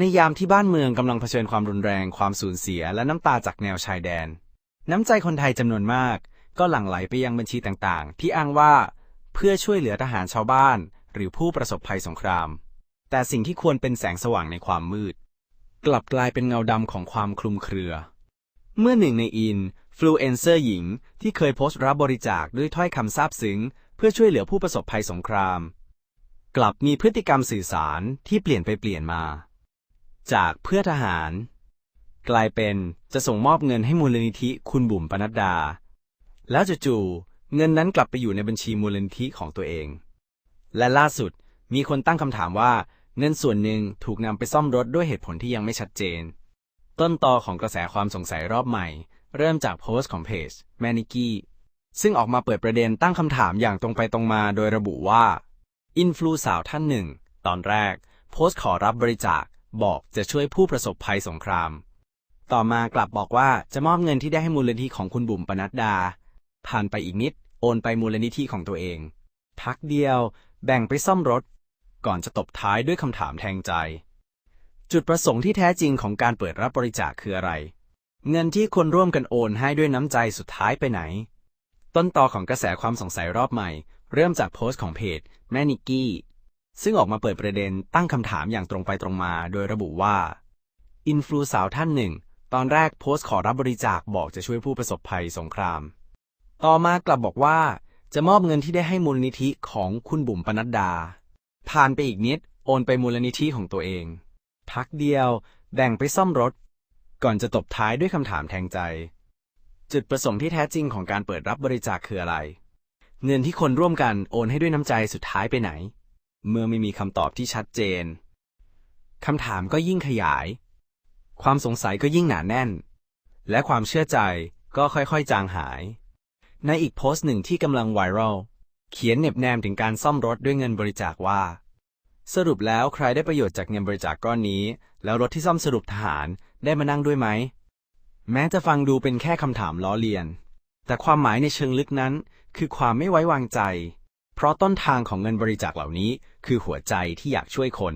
ในยามที่บ้านเมืองกำลังเผชิญความรุนแรง ความสูญเสีย และน้ำตาจากแนวชายแดน น้ำใจคนไทยจำนวนมาก ก็หลั่งไหลไปยังบัญชีต่างๆ ที่อ้างว่า เพื่อช่วยเหลือทหารชาวบ้าน หรือผู้ประสบภัยสงคราม แต่สิ่งที่ควรเป็นแสงสว่างในความมืด กลับกลายเป็นเงาดำของความคลุมเครือ เมื่อหนึ่งในอินฟลูเอนเซอร์หญิง ที่เคยโพสต์รับบริจาคด้วยถ้อยคำซาบซึ้ง เพื่อช่วยเหลือผู้ประสบภัยสงคราม กลับมีพฤติกรรมสื่อสารที่เปลี่ยนไปเปลี่ยนมา จากเพื่อทหาร กลายเป็นจะส่งมอบเงินให้มูลนิธิคุณบุ๋มปนัดดา แล้วจู่ๆเงินนั้นกลับไปอยู่ในบัญชีมูลนิธิของตัวเอง และล่าสุดมีคนตั้งคำถามว่าเงินส่วนหนึ่งถูกนำไปซ่อมรถด้วยเหตุผลที่ยังไม่ชัดเจน ต้นตอของกระแสความสงสัยรอบใหม่ เริ่มจากโพสต์ของเพจแมนิกี้ซึ่งออกมาเปิดประเด็นตั้งคำถามอย่างตรงไปตรงมาโดยระบุว่า อินฟลูสาวท่านหนึ่ง ตอนแรก โพสต์ขอรับบริจาค บอกจะช่วยผู้ประสบภัยสงคราม ต่อมากลับบอกว่าจะมอบเงินที่ได้ให้มูลนิธิของคุณบุ๋มปนัดดา ผ่านไปอีกนิด โอนไปมูลนิธิของตัวเอง พักเดียวแบ่งไปซ่อมรถ ก่อนจะตบท้ายด้วยคำถามแทงใจ จุดประสงค์ที่แท้จริงของการเปิดรับบริจาคคืออะไร เงินที่คนร่วมกันโอนให้ด้วยน้ำใจสุดท้ายไปไหน ต้นตอของกระแสความสงสัยรอบใหม่ เริ่มจากโพสต์ของเพจแมนิกี้ ซึ่งออกมาเปิดประเด็นตั้งคำถามอย่างตรงไปตรงมา โดยระบุว่า อินฟลูสาวท่านหนึ่ง ตอนแรกโพสต์ขอรับบริจาคบอกจะช่วยผู้ประสบภัยสงคราม ต่อมากลับบอกว่าจะมอบเงินที่ได้ให้มูลนิธิของคุณบุ๋มปนัดดา ผ่านไปอีกนิด โอนไปมูลนิธิของตัวเอง พักเดียวแบ่งไปซ่อมรถ ก่อนจะตบท้ายด้วยคำถามแทงใจ จุดประสงค์ที่แท้จริงของการเปิดรับบริจาคคืออะไร เงินที่คนร่วมกันโอนให้ด้วยน้ำใจสุดท้ายไปไหน เมื่อไม่มีคำตอบที่ชัดเจนคำถามก็ยิ่งขยาย ความสงสัยก็ยิ่งหนาแน่น และความเชื่อใจก็ค่อยๆ จางหาย ในอีกโพสต์หนึ่งที่กำลังไวรัลเขียนเน็บแนมถึงการซ่อมรถด้วยเงินบริจาคว่า สรุปแล้วใครได้ประโยชน์จากเงินบริจาคก้อนนี้ แล้วรถที่ซ่อมสรุปทหารได้มานั่งด้วยไหม แม้จะฟังดูเป็นแค่คำถามล้อเลียน แต่ความหมายในเชิงลึกนั้น คือความไม่ไว้วางใจ เพราะต้นทางของเงินบริจาคเหล่านี้ คือหัวใจที่อยากช่วยคน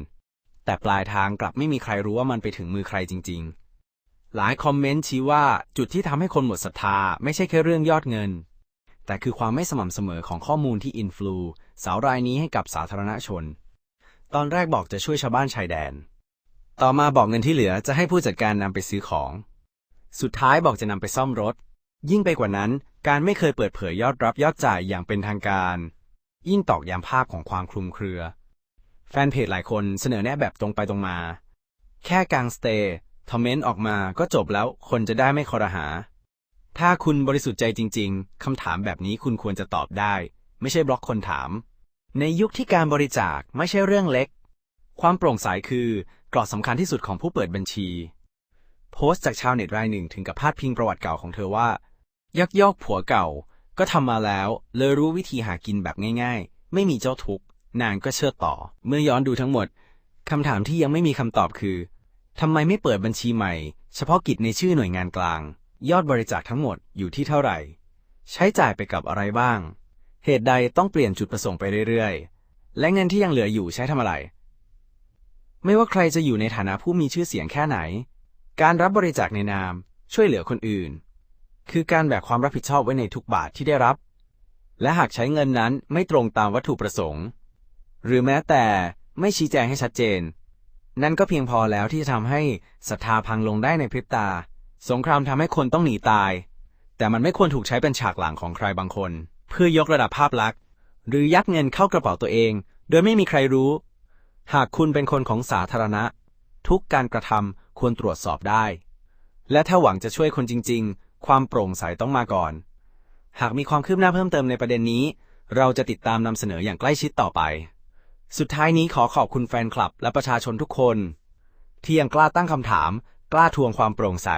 แต่ปลายทางกลับไม่มีใครรู้ว่ามันไปถึงมือใครจริง ๆ หลายคอมเมนต์ชี้ว่าจุดที่ทำให้คนหมดศรัทธา ไม่ใช่แค่เรื่องยอดเงิน แต่คือความไม่สม่ำเสมอของข้อมูลที่อินฟลูสาวรายนี้ให้กับสาธารณชน ตอนแรกบอกจะช่วยชาวบ้านชายแดน ต่อมาบอกเงินที่เหลือจะให้ผู้จัดการนำไปซื้อของ สุดท้ายบอกจะนำไปซ่อมรถ ยิ่งไปกว่านั้น การไม่เคยเปิดเผยยอดรับยอดจ่ายอย่างเป็นทางการ ยิ่งตอกย้ำภาพของความคลุมเครือ แฟนเพจหลายคนเสนอแนะแบบตรงไปตรงมา แค่กางสเตย์ทอมเมนต์ออกมาก็จบแล้วคนจะได้ไม่คอรหา ถ้าคุณบริสุทธิ์ใจจริง ๆคำถามแบบนี้คุณควรจะตอบได้ ไม่ใช่บล็อกคนถาม ในยุคที่การบริจาคไม่ใช่เรื่องเล็ก ความโปร่งใสคือกรอบสำคัญที่สุดของผู้เปิดบัญชี โพสต์จากชาวเน็ตรายหนึ่งถึงกับพาดพิงประวัติเก่าของเธอว่า ยักยอกผัวเก่า ก็ทำมาแล้ว เลยรู้วิธีหากินแบบง่าย ๆ ไม่มีเจ้าทุกข์นางก็เชื่อต่อ เมื่อย้อนดูทั้งหมดคำถามที่ยังไม่มีคำตอบคือทำไมไม่เปิดบัญชีใหม่ เฉพาะกิจในชื่อหน่วยงานกลาง ยอดบริจาคทั้งหมดอยู่ที่เท่าไหร่ ใช้จ่ายไปกับอะไรบ้าง เหตุใดต้องเปลี่ยนจุดประสงค์ไปเรื่อยๆ และเงินที่ยังเหลืออยู่ใช้ทำอะไร ไม่ว่าใครจะอยู่ในฐานะผู้มีชื่อเสียงแค่ไหน การรับบริจาคในนาม ช่วยเหลือคนอื่น คือการแบกความรับผิดชอบไว้ในทุกบาทที่ได้รับ และหากใช้เงินนั้นไม่ตรงตามวัตถุประสงค์ หรือแม้แต่ไม่ชี้แจงให้ชัดเจน นั่นก็เพียงพอแล้วที่จะทำให้ศรัทธาพังลงได้ในพริบตา สงครามทำให้คนต้องหนีตาย แต่มันไม่ควรถูกใช้เป็นฉากหลังของใครบางคน เพื่อยกระดับภาพลักษณ์ หรือยัดเงินเข้ากระเป๋าตัวเอง โดยไม่มีใครรู้ หากคุณเป็นคนของสาธารณะ ทุกการกระทำควรตรวจสอบได้ และถ้าหวังจะช่วยคนจริง ความโปร่งใสต้องมาก่อน หากมีความคืบหน้าเพิ่มเติมในประเด็นนี้ เราจะติดตามนำเสนออย่างใกล้ชิดต่อไป สุดท้ายนี้ขอขอบคุณแฟนคลับและประชาชนทุกคน ที่ยังกล้าตั้งคำถาม กล้าทวงความโปร่งใส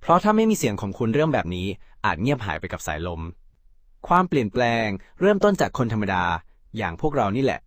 เพราะถ้าไม่มีเสียงของคุณเรื่องแบบนี้ อาจเงียบหายไปกับสายลม ความเปลี่ยนแปลง เริ่มต้นจากคนธรรมดา อย่างพวกเรานี่แหละ